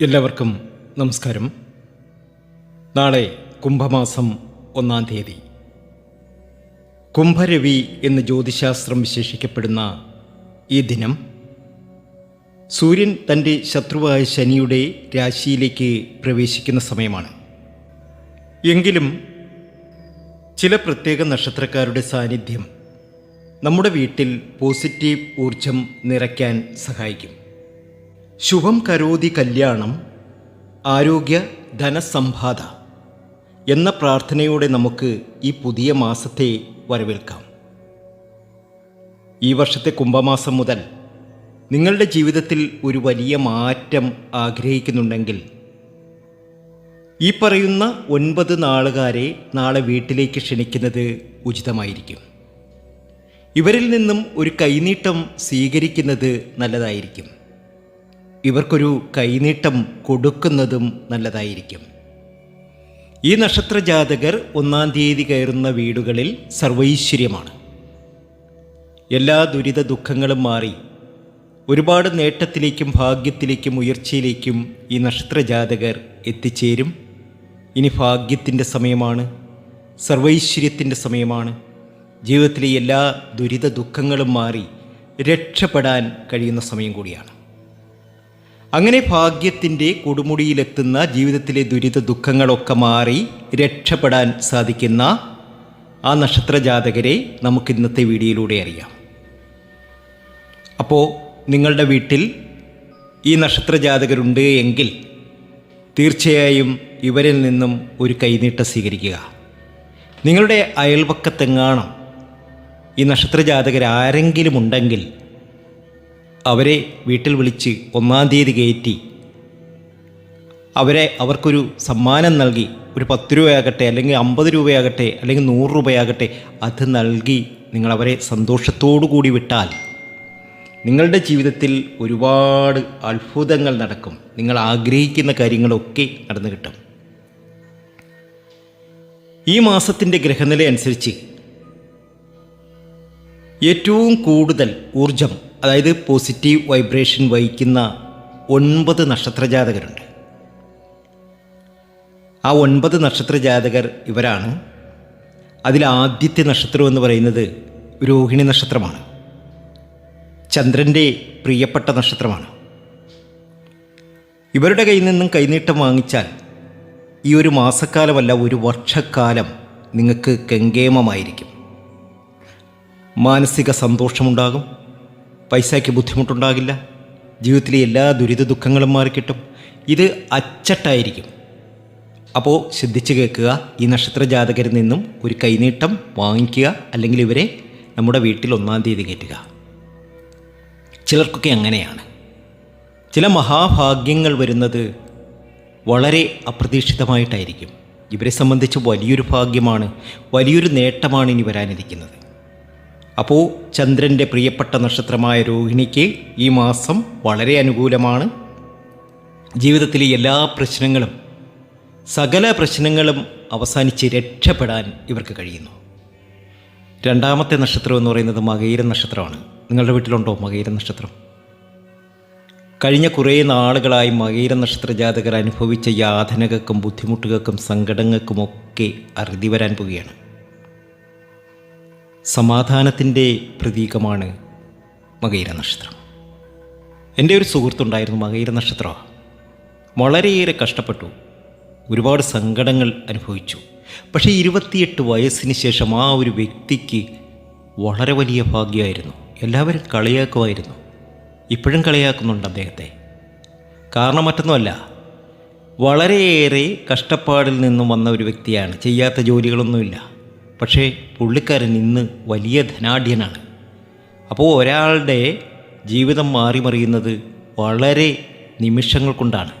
എല്ലാവർക്കും നമസ്കാരം. നാളെ കുംഭമാസം ഒന്നാം തീയതി. കുംഭരവി എന്ന് ജ്യോതിശാസ്ത്രം വിശേഷിക്കപ്പെടുന്ന ഈ ദിനം സൂര്യൻ തന്റെ ശത്രുവായ ശനിയുടെ രാശിയിലേക്ക് പ്രവേശിക്കുന്ന സമയമാണ്. എങ്കിലും ചില പ്രത്യേക നക്ഷത്രക്കാരുടെ സാന്നിധ്യം നമ്മുടെ വീട്ടിൽ പോസിറ്റീവ് ഊർജം നിറയ്ക്കാൻ സഹായിക്കും. ശുഭം കരോതി കല്യാണം ആരോഗ്യ ധനസമ്പാദ എന്ന പ്രാർത്ഥനയോടെ നമുക്ക് ഈ പുതിയ മാസത്തെ വരവേൽക്കാം. ഈ വർഷത്തെ കുംഭമാസം മുതൽ നിങ്ങളുടെ ജീവിതത്തിൽ ഒരു വലിയ മാറ്റം ആഗ്രഹിക്കുന്നുണ്ടെങ്കിൽ ഈ പറയുന്ന ഒൻപത് നാളുകാരെ നാളെ വീട്ടിലേക്ക് ക്ഷണിക്കുന്നത് ഉചിതമായിരിക്കും. ഇവരിൽ നിന്നും ഒരു കൈനീട്ടം സ്വീകരിക്കുന്നത് നല്ലതായിരിക്കും. ഇവർക്കൊരു കൈനീട്ടം കൊടുക്കുന്നതും നല്ലതായിരിക്കും. ഈ നക്ഷത്ര ജാതകർ ഒന്നാം തീയതി കയറുന്ന വീടുകളിൽ സർവൈശ്വര്യമാണ്. എല്ലാ ദുരിത ദുഃഖങ്ങളും മാറി ഒരുപാട് നേട്ടത്തിലേക്കും ഭാഗ്യത്തിലേക്കും ഉയർച്ചയിലേക്കും ഈ നക്ഷത്ര ജാതകർ എത്തിച്ചേരും. ഇനി ഭാഗ്യത്തിന്റെ സമയമാണ് സർവൈശ്വര്യത്തിന്റെ സമയമാണ്. ജീവിതത്തിലെ എല്ലാ ദുരിത ദുഃഖങ്ങളും മാറി രക്ഷപ്പെടാൻ കഴിയുന്ന സമയം കൂടിയാണ്. അങ്ങനെ ഭാഗ്യത്തിന്റെ കൊടുമുടിയിലെത്തുന്ന ജീവിതത്തിലെ ദുരിത ദുഃഖങ്ങളൊക്കെ മാറി രക്ഷപ്പെടാൻ സാധിക്കുന്ന ആ നക്ഷത്രജാതകരെ നമുക്ക് ഇന്നത്തെ വീഡിയോയിലൂടെ അറിയാം. അപ്പോൾ നിങ്ങളുടെ വീട്ടിൽ ഈ നക്ഷത്രജാതകരുണ്ട് എങ്കിൽ തീർച്ചയായും ഇവരിൽ നിന്നും ഒരു കൈനീട്ടം സ്വീകരിക്കുക. നിങ്ങളുടെ അയൽവക്കത്തെങ്ങാണം ഈ നക്ഷത്ര ജാതകർ ആരെങ്കിലും ഉണ്ടെങ്കിൽ അവരെ വീട്ടിൽ വിളിച്ച് ഒന്നാം തീയതി കയറ്റി. അവരെ അവർക്കൊരു സമ്മാനം നൽകി. ഒരു പത്ത് രൂപയാകട്ടെ അല്ലെങ്കിൽ അമ്പത് രൂപയാകട്ടെ അല്ലെങ്കിൽ നൂറ് രൂപയാകട്ടെ അത് നൽകി നിങ്ങൾ അവരെ സന്തോഷത്തോടു കൂടി വിട്ടാൽ നിങ്ങളുടെ ജീവിതത്തിൽ ഒരുപാട് അത്ഭുതങ്ങൾ നടക്കും. നിങ്ങൾ ആഗ്രഹിക്കുന്ന കാര്യങ്ങളൊക്കെ നടന്നു കിട്ടും. ഈ മാസത്തിന്റെ ഗ്രഹനില അനുസരിച്ച് ഏറ്റവും കൂടുതൽ ഊർജം അതായത് പോസിറ്റീവ് വൈബ്രേഷൻ വഹിക്കുന്ന ഒൻപത് നക്ഷത്ര ജാതകരുണ്ട് ആ ഒൻപത് നക്ഷത്ര ജാതകർ ഇവരാണ്. അതിൽ ആദ്യത്തെ നക്ഷത്രം എന്ന് പറയുന്നത് രോഹിണി നക്ഷത്രമാണ്. ചന്ദ്രന്റെ പ്രിയപ്പെട്ട നക്ഷത്രമാണ്. ഇവരുടെ കയ്യിൽ നിന്നും കൈനീട്ടം വാങ്ങിച്ചാൽ ഈ ഒരു മാസക്കാലമല്ല ഒരു വർഷക്കാലം നിങ്ങൾക്ക് കെങ്കേമമായിരിക്കും മാനസിക സന്തോഷമുണ്ടാകും. പൈസയ്ക്ക് ബുദ്ധിമുട്ടുണ്ടാകില്ല. ജീവിതത്തിലെ എല്ലാ ദുരിത ദുഃഖങ്ങളും മാറിക്കിട്ടും. ഇത് അച്ചട്ടായിരിക്കും. അപ്പോൾ ശ്രദ്ധിച്ച് കേൾക്കുക ഈ നക്ഷത്ര ജാതകരിൽ നിന്നും ഒരു കൈനീട്ടം വാങ്ങിക്കുക അല്ലെങ്കിൽ ഇവരെ നമ്മുടെ വീട്ടിൽ ഒന്നാം തീയതി കയറ്റുക. ചിലർക്കൊക്കെ അങ്ങനെയാണ്. ചില മഹാഭാഗ്യങ്ങൾ വരുന്നത് വളരെ അപ്രതീക്ഷിതമായിട്ടായിരിക്കും. ഇവരെ സംബന്ധിച്ച് വലിയൊരു ഭാഗ്യമാണ് വലിയൊരു നേട്ടമാണ് ഇനി വരാനിരിക്കുന്നത്. അപ്പോൾ ചന്ദ്രന്റെ പ്രിയപ്പെട്ട നക്ഷത്രമായ രോഹിണിക്ക് ഈ മാസം വളരെ അനുകൂലമാണ്. ജീവിതത്തിലെ എല്ലാ പ്രശ്നങ്ങളും സകല പ്രശ്നങ്ങളും അവസാനിച്ച് രക്ഷപ്പെടാൻ ഇവർക്ക് കഴിയുന്നു. രണ്ടാമത്തെ നക്ഷത്രം എന്ന് പറയുന്നത് മകയിര നക്ഷത്രമാണ്. നിങ്ങളുടെ വീട്ടിലുണ്ടോ മകയിര നക്ഷത്രം? കഴിഞ്ഞ കുറേ നാളുകളായി മകയിര നക്ഷത്ര ജാതകർ അനുഭവിച്ച യാതനകൾക്കും ബുദ്ധിമുട്ടുകൾക്കും സങ്കടങ്ങൾക്കുമൊക്കെ അറുതി വരാൻ പോവുകയാണ്. സമാധാനത്തിന്റെ പ്രതീകമാണ് മകയിര നക്ഷത്രം. എന്റെ ഒരു സുഹൃത്തുണ്ടായിരുന്നു മകയിര നക്ഷത്രം. വളരെയേറെ കഷ്ടപ്പെട്ടു. ഒരുപാട് സങ്കടങ്ങൾ അനുഭവിച്ചു. പക്ഷേ ഇരുപത്തിയെട്ട് വയസ്സിന് ശേഷം ആ ഒരു വ്യക്തിക്ക് വളരെ വലിയ ഭാഗ്യമായിരുന്നു. എല്ലാവരും കളിയാക്കുമായിരുന്നു. ഇപ്പോഴും കളിയാക്കുന്നുണ്ട് അദ്ദേഹത്തെ. കാരണം മറ്റൊന്നുമല്ല വളരെയേറെ കഷ്ടപ്പാടിൽ നിന്നും വന്ന ഒരു വ്യക്തിയാണ്. ചെയ്യാത്ത ജോലികളൊന്നുമില്ല. പക്ഷേ പുള്ളിക്കാരൻ ഇന്ന് വലിയ ധനാഢ്യനാണ്. അപ്പോൾ ഒരാളുടെ ജീവിതം മാറി മറിയുന്നത് വളരെ നിമിഷങ്ങൾ കൊണ്ടാണ്.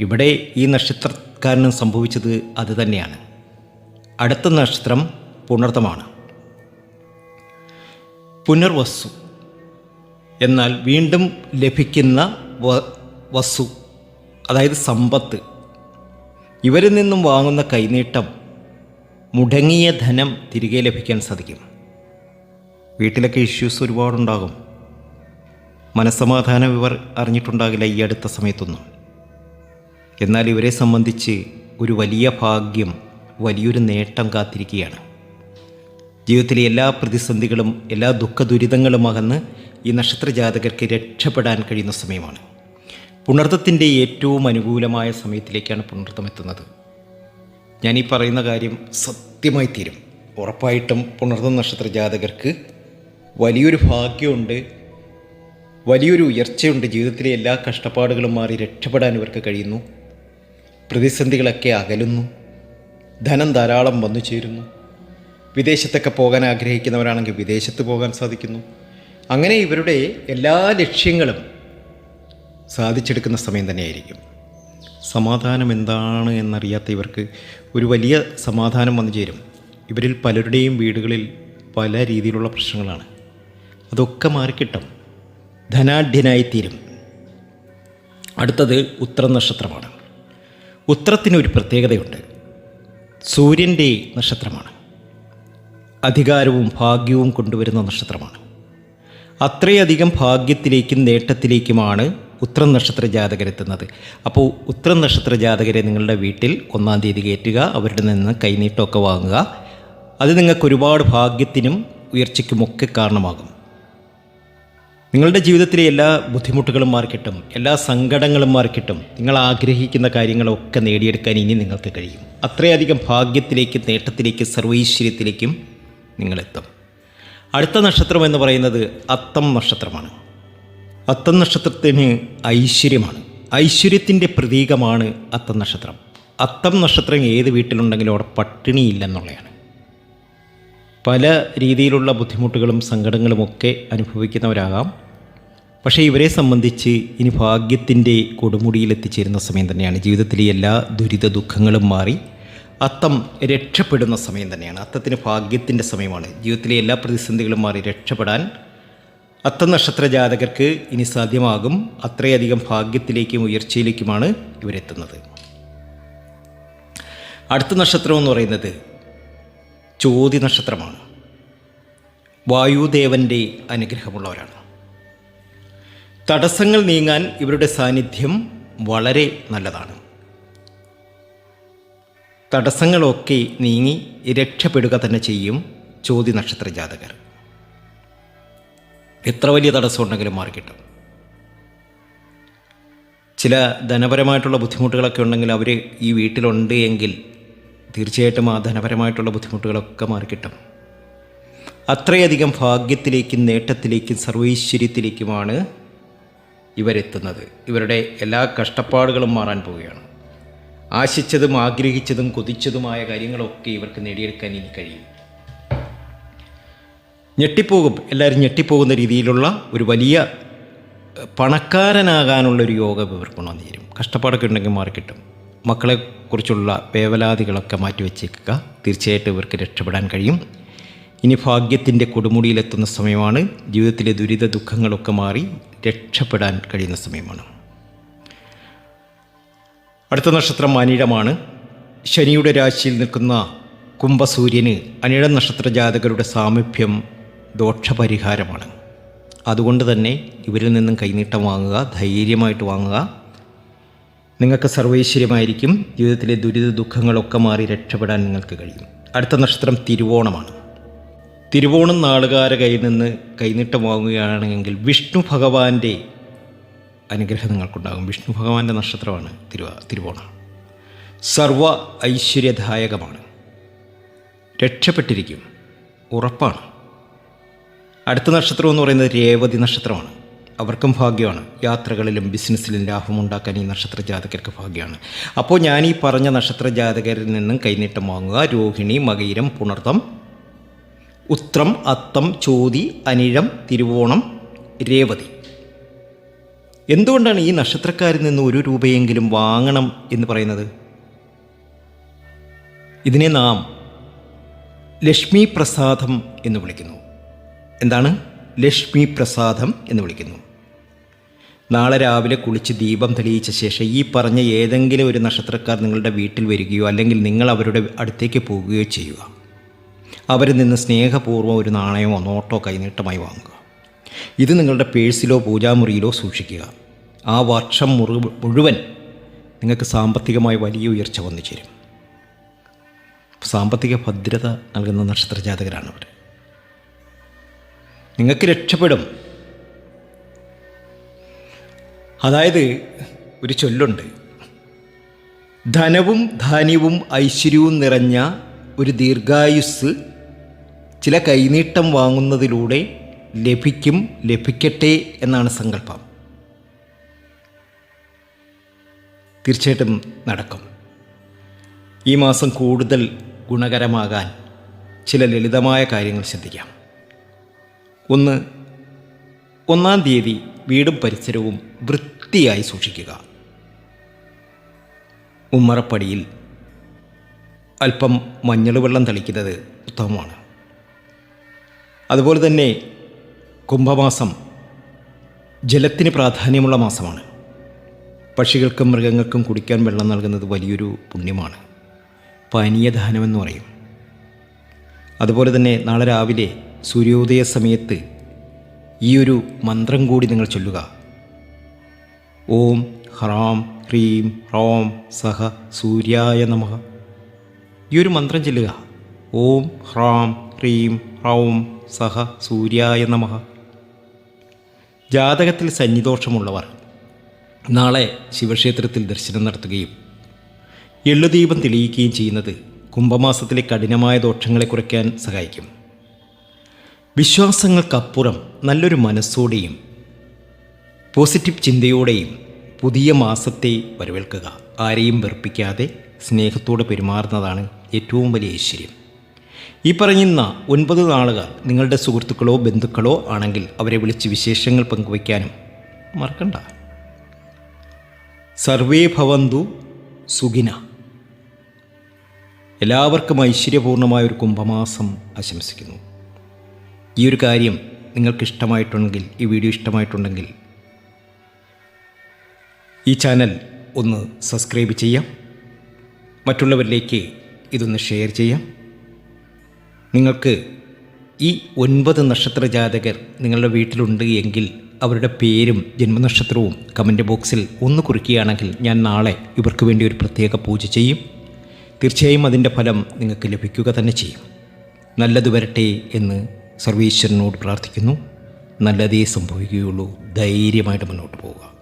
ഇവിടെ ഈ നക്ഷത്രക്കാരന് സംഭവിച്ചത് അത് തന്നെയാണ്. അടുത്ത നക്ഷത്രം പുണർത്തമാണ് പുനർവസ്തു എന്നാൽ വീണ്ടും ലഭിക്കുന്ന വസ്തു അതായത് സമ്പത്ത്. ഇവരിൽ നിന്നും വാങ്ങുന്ന കൈനീട്ടം മുടങ്ങിയ ധനം തിരികെ ലഭിക്കാൻ സാധിക്കും. വീട്ടിലൊക്കെ ഇഷ്യൂസ് ഒരുപാടുണ്ടാകും. മനസ്സമാധാനം ഇവർ അറിഞ്ഞിട്ടുണ്ടാകില്ല ഈ അടുത്ത സമയത്തൊന്നും. എന്നാൽ ഇവരെ സംബന്ധിച്ച് ഒരു വലിയ ഭാഗ്യം വലിയൊരു നേട്ടം കാത്തിരിക്കുകയാണ്. ജീവിതത്തിലെ എല്ലാ പ്രതിസന്ധികളും എല്ലാ ദുഃഖ ദുരിതങ്ങളും അകന്ന് ഈ നക്ഷത്ര ജാതകർക്ക് രക്ഷപ്പെടാൻ കഴിയുന്ന സമയമാണ്. പുണർത്തത്തിന്റെ ഏറ്റവും അനുകൂലമായ സമയത്തിലേക്കാണ് പുണർത്തം എത്തുന്നത്. ഞാൻ ഈ പറയുന്ന കാര്യം സത്യമായി തീരും. ഉറപ്പായിട്ടും പുണർന്ന നക്ഷത്ര ജാതകർക്ക് വലിയൊരു ഭാഗ്യമുണ്ട്. വലിയൊരു ഉയർച്ചയുണ്ട്. ജീവിതത്തിലെ എല്ലാ കഷ്ടപ്പാടുകളും മാറി രക്ഷപ്പെടാൻ ഇവർക്ക് കഴിയുന്നു. പ്രതിസന്ധികളൊക്കെ അകലുന്നു. ധനം ധാരാളം വന്നു ചേരുന്നു. വിദേശത്തൊക്കെ പോകാൻ ആഗ്രഹിക്കുന്നവരാണെങ്കിൽ വിദേശത്ത് പോകാൻ സാധിക്കുന്നു. അങ്ങനെ ഇവരുടെ എല്ലാ ലക്ഷ്യങ്ങളും സാധിച്ചെടുക്കുന്ന സമയം തന്നെയായിരിക്കും. സമാധാനം എന്താണ് എന്നറിയാത്ത ഇവർക്ക് ഒരു വലിയ സമാധാനം വന്നു ചേരും. ഇവരിൽ പലരുടെയും വീടുകളിൽ പല രീതിയിലുള്ള പ്രശ്നങ്ങളാണ്. അതൊക്കെ മാറിക്കിട്ടും. ധനാഢ്യനായിത്തീരും. അടുത്തത് ഉത്തര നക്ഷത്രമാണ് ഉത്തരത്തിന് ഒരു പ്രത്യേകതയുണ്ട്. സൂര്യന്റെ നക്ഷത്രമാണ്. അധികാരവും ഭാഗ്യവും കൊണ്ടുവരുന്ന നക്ഷത്രമാണ്. അത്രയധികം ഭാഗ്യത്തിലേക്കും നേട്ടത്തിലേക്കുമാണ് ഉത്രം നക്ഷത്ര ജാതകരെത്തുന്നത്. അപ്പോൾ ഉത്രം നക്ഷത്ര ജാതകരെ നിങ്ങളുടെ വീട്ടിൽ ഒന്നാം തീയതി കയറ്റുക അവരുടെ നിന്ന് കൈനീട്ടമൊക്കെ വാങ്ങുക. അത് നിങ്ങൾക്ക് ഒരുപാട് ഭാഗ്യത്തിനും ഉയർച്ചയ്ക്കുമൊക്കെ കാരണമാകും. നിങ്ങളുടെ ജീവിതത്തിലെ എല്ലാ ബുദ്ധിമുട്ടുകളും മാർക്കിട്ടും എല്ലാ സങ്കടങ്ങളും മാർക്കിട്ടും നിങ്ങൾ ആഗ്രഹിക്കുന്ന കാര്യങ്ങളൊക്കെ നേടിയെടുക്കാൻ ഇനി നിങ്ങൾക്ക് കഴിയും. അത്രയധികം ഭാഗ്യത്തിലേക്കും നേട്ടത്തിലേക്കും സർവൈശ്വര്യത്തിലേക്കും നിങ്ങളെത്തും. അടുത്ത നക്ഷത്രം എന്ന് പറയുന്നത് അത്തം നക്ഷത്രമാണ്. അത്തം നക്ഷത്രത്തിന് ഐശ്വര്യമാണ്. ഐശ്വര്യത്തിന്റെ പ്രതീകമാണ് അത്തം നക്ഷത്രം. അത്തം നക്ഷത്രം ഏത് വീട്ടിലുണ്ടെങ്കിലും അവിടെ പട്ടിണിയില്ലെന്നുള്ളതാണ്. പല രീതിയിലുള്ള ബുദ്ധിമുട്ടുകളും സങ്കടങ്ങളുമൊക്കെ അനുഭവിക്കുന്നവരാകാം. പക്ഷേ ഇവരെ സംബന്ധിച്ച് ഇനി ഭാഗ്യത്തിന്റെ കൊടുമുടിയിൽ എത്തിച്ചേരുന്ന സമയം തന്നെയാണ്. ജീവിതത്തിലെ എല്ലാ ദുരിത ദുഃഖങ്ങളും മാറി അത്തം രക്ഷപ്പെടുന്ന സമയം തന്നെയാണ്. അത്തത്തിന് ഭാഗ്യത്തിന്റെ സമയമാണ്. ജീവിതത്തിലെ എല്ലാ പ്രതിസന്ധികളും മാറി രക്ഷപ്പെടാൻ അത്തം നക്ഷത്ര ജാതകർക്ക് ഇനി സാധ്യമാകും. അത്രയധികം ഭാഗ്യത്തിലേക്കും ഉയർച്ചയിലേക്കുമാണ് ഇവരെത്തുന്നത്. അടുത്ത നക്ഷത്രം എന്ന് പറയുന്നത് ചോതി നക്ഷത്രമാണ്. വായുദേവന്റെ അനുഗ്രഹമുള്ളവരാണ്. തടസ്സങ്ങൾ നീങ്ങാൻ ഇവരുടെ സാന്നിധ്യം വളരെ നല്ലതാണ്. തടസ്സങ്ങളൊക്കെ നീങ്ങി രക്ഷപ്പെടുക തന്നെ ചെയ്യും ചോതി നക്ഷത്ര ജാതകർ എത്ര വലിയ തടസ്സമുണ്ടെങ്കിലും മാറിക്കിട്ടും. ചില ധനപരമായിട്ടുള്ള ബുദ്ധിമുട്ടുകളൊക്കെ ഉണ്ടെങ്കിൽ അവർ ഈ വീട്ടിലുണ്ട് എങ്കിൽ തീർച്ചയായിട്ടും ആ ധനപരമായിട്ടുള്ള ബുദ്ധിമുട്ടുകളൊക്കെ മാറിക്കിട്ടും. അത്രയധികം ഭാഗ്യത്തിലേക്കും നേട്ടത്തിലേക്കും സർവൈശ്വര്യത്തിലേക്കുമാണ് ഇവരെത്തുന്നത്. ഇവരുടെ എല്ലാ കഷ്ടപ്പാടുകളും മാറാൻ പോവുകയാണ്. ആശിച്ചതും ആഗ്രഹിച്ചതും കൊതിച്ചതുമായ കാര്യങ്ങളൊക്കെ ഇവർക്ക് നേടിയെടുക്കാൻ ഇനി കഴിയും. ഞെട്ടിപ്പോകും എല്ലാവരും ഞെട്ടിപ്പോകുന്ന രീതിയിലുള്ള ഒരു വലിയ പണക്കാരനാകാനുള്ള ഒരു യോഗം ഇവർക്ക് കൊണ്ടുവന്നു തരും കഷ്ടപ്പാടൊക്കെ ഉണ്ടെങ്കിൽ മാറിക്കിട്ടും. മക്കളെക്കുറിച്ചുള്ള വേവലാതികളൊക്കെ മാറ്റിവെച്ചേക്കുക. തീർച്ചയായിട്ടും ഇവർക്ക് രക്ഷപ്പെടാൻ കഴിയും. ഇനി ഭാഗ്യത്തിന്റെ കൊടുമുടിയിലെത്തുന്ന സമയമാണ്. ജീവിതത്തിലെ ദുരിത ദുഃഖങ്ങളൊക്കെ മാറി രക്ഷപ്പെടാൻ കഴിയുന്ന സമയമാണ്. അടുത്ത നക്ഷത്രം അനിഴമാണ്. ശനിയുടെ രാശിയിൽ നിൽക്കുന്ന കുംഭസൂര്യന് അനിഴ നക്ഷത്ര ജാതകരുടെ സാമീപ്യം ദോഷപരിഹാരമാണ്. അതുകൊണ്ട് തന്നെ ഇവരിൽ നിന്നും കൈനീട്ടം വാങ്ങുക ധൈര്യമായിട്ട് വാങ്ങുക. നിങ്ങൾക്ക് സർവൈശ്വര്യമായിരിക്കും. ജീവിതത്തിലെ ദുരിത ദുഃഖങ്ങളൊക്കെ മാറി രക്ഷപ്പെടാൻ നിങ്ങൾക്ക് കഴിയും. അടുത്ത നക്ഷത്രം തിരുവോണമാണ്. തിരുവോണം നാളുകാര കയ്യിൽ നിന്ന് കൈനീട്ടം വാങ്ങുകയാണെങ്കിൽ വിഷ്ണു ഭഗവാന്റെ അനുഗ്രഹം നിങ്ങൾക്കുണ്ടാകും വിഷ്ണു ഭഗവാന്റെ നക്ഷത്രമാണ് തിരുവ തിരുവോണം. സർവ ഐശ്വര്യദായകമാണ്. രക്ഷപ്പെട്ടിരിക്കും. ഉറപ്പാണ്. അടുത്ത നക്ഷത്രം എന്ന് പറയുന്നത് രേവതി നക്ഷത്രമാണ്. അവർക്കും ഭാഗ്യമാണ്. യാത്രകളിലും ബിസിനസ്സിലും ലാഭമുണ്ടാക്കാൻ ഈ നക്ഷത്ര ജാതകർക്ക് ഭാഗ്യമാണ്. അപ്പോൾ ഞാൻ ഈ പറഞ്ഞ നക്ഷത്ര ജാതകരിൽ നിന്നും കൈനീട്ടം വാങ്ങുക. രോഹിണി മകയിരം പുണർത്തം ഉത്രം അത്തം ചോതി അനിഴം തിരുവോണം രേവതി. എന്തുകൊണ്ടാണ് ഈ നക്ഷത്രക്കാരിൽ നിന്ന് ഒരു രൂപയെങ്കിലും വാങ്ങണം എന്ന് പറയുന്നത്? ഇതിനെ നാം ലക്ഷ്മി പ്രസാദം എന്ന് വിളിക്കുന്നു. എന്താണ്? ലക്ഷ്മി പ്രസാദം എന്ന് വിളിക്കുന്നു. നാളെ രാവിലെ കുളിച്ച് ദീപം തെളിയിച്ച ശേഷം ഈ പറഞ്ഞ ഏതെങ്കിലും ഒരു നക്ഷത്രക്കാർ നിങ്ങളുടെ വീട്ടിൽ വരികയോ അല്ലെങ്കിൽ നിങ്ങൾ അവരുടെ അടുത്തേക്ക് പോകുകയോ ചെയ്യുക. അവരിൽ നിന്ന് സ്നേഹപൂർവം ഒരു നാണയമോ നോട്ടോ കൈനീട്ടമായി വാങ്ങുക. ഇത് നിങ്ങളുടെ പേഴ്സിലോ പൂജാമുറിയിലോ സൂക്ഷിക്കുക. ആ വർഷം മുറി മുഴുവൻ നിങ്ങൾക്ക് സാമ്പത്തികമായി വലിയ ഉയർച്ച വന്നു ചേരും സാമ്പത്തിക ഭദ്രത നൽകുന്ന നക്ഷത്രജാതകരാണ് അവർ നിങ്ങൾക്ക് രക്ഷപ്പെടും. അതായത് ഒരു ചൊല്ലുണ്ട്. ധനവും ധാന്യവും ഐശ്വര്യവും നിറഞ്ഞ ഒരു ദീർഘായുസ് ചില കൈനീട്ടം വാങ്ങുന്നതിലൂടെ ലഭിക്കും ലഭിക്കട്ടെ എന്നാണ് സങ്കല്പം. തീർച്ചയായിട്ടും നടക്കും. ഈ മാസം കൂടുതൽ ഗുണകരമാകാൻ ചില ലളിതമായ കാര്യങ്ങൾ ശ്രദ്ധിക്കാം. ഒന്ന് ഒന്നാം തീയതി വീടും പരിസരവും വൃത്തിയായി സൂക്ഷിക്കുക. ഉമ്മറപ്പടിയിൽ അല്പം മഞ്ഞൾ വെള്ളം തളിക്കുന്നത് ഉത്തമമാണ്. അതുപോലെ തന്നെ കുംഭമാസം ജലത്തിന് പ്രാധാന്യമുള്ള മാസമാണ്. പക്ഷികൾക്കും മൃഗങ്ങൾക്കും കുടിക്കാൻ വെള്ളം നൽകുന്നത് വലിയൊരു പുണ്യമാണ്. പാനീയദാനമെന്ന് പറയും. അതുപോലെ തന്നെ നാളെ രാവിലെ സൂര്യോദയ സമയത്ത് ഈ ഒരു മന്ത്രം കൂടി നിങ്ങൾ ചൊല്ലുക. ഓം ഹ്രാം ഹ്രീം ഹ്രോം സഹ സൂര്യായ നമ. ഈ ഒരു മന്ത്രം ചൊല്ലുക. ഓം ഹ്രാം ഹ്രീം ഹ്രൗം സഹ സൂര്യായ നമഃ. ജാതകത്തിൽ സന്നിദോഷമുള്ളവർ നാളെ ശിവക്ഷേത്രത്തിൽ ദർശനം നടത്തുകയും എള്ളുദീപം തെളിയിക്കുകയും ചെയ്യുന്നത് കുംഭമാസത്തിലെ കഠിനമായ ദോഷങ്ങളെ കുറയ്ക്കാൻ സഹായിക്കും. വിശ്വാസങ്ങൾക്കപ്പുറം നല്ലൊരു മനസ്സോടെയും പോസിറ്റീവ് ചിന്തയോടെയും പുതിയ മാസത്തെ വരവേൽക്കുക. ആരെയും വെറുപ്പിക്കാതെ സ്നേഹത്തോടെ പെരുമാറുന്നതാണ് ഏറ്റവും വലിയ ഐശ്വര്യം. ഈ പറയുന്ന ഒൻപത് നാളുകൾ നിങ്ങളുടെ സുഹൃത്തുക്കളോ ബന്ധുക്കളോ ആണെങ്കിൽ അവരെ വിളിച്ച് വിശേഷങ്ങൾ പങ്കുവയ്ക്കാനും മറക്കണ്ട. സർവേ ഭവന്തു സുഖിന. എല്ലാവർക്കും ഐശ്വര്യപൂർണമായ ഒരു കുംഭമാസം ആശംസിക്കുന്നു. ഈ ഒരു കാര്യം നിങ്ങൾക്ക് ഇഷ്ടമായിട്ടുണ്ടെങ്കിൽ ഈ വീഡിയോ ഇഷ്ടമായിട്ടുണ്ടെങ്കിൽ ഈ ചാനൽ ഒന്ന് സബ്സ്ക്രൈബ് ചെയ്യാം. മറ്റുള്ളവരിലേക്ക് ഇതൊന്ന് ഷെയർ ചെയ്യാം. നിങ്ങൾക്ക് ഈ ഒൻപത് നക്ഷത്ര ജാതകർ നിങ്ങളുടെ വീട്ടിലുണ്ട് എങ്കിൽ അവരുടെ പേരും ജന്മനക്ഷത്രവും കമന്റ് ബോക്സിൽ ഒന്ന് കുറിക്കുകയാണെങ്കിൽ ഞാൻ നാളെ ഇവർക്ക് വേണ്ടി ഒരു പ്രത്യേക പൂജ ചെയ്യും. തീർച്ചയായും അതിന്റെ ഫലം നിങ്ങൾക്ക് ലഭിക്കുക തന്നെ ചെയ്യും. നല്ലത് വരട്ടെ എന്ന് സർവീശ്വരനോട് പ്രാർത്ഥിക്കുന്നു. നല്ലതേ സംഭവിക്കുകയുള്ളൂ. ധൈര്യമായിട്ട് മുന്നോട്ട് പോവുക.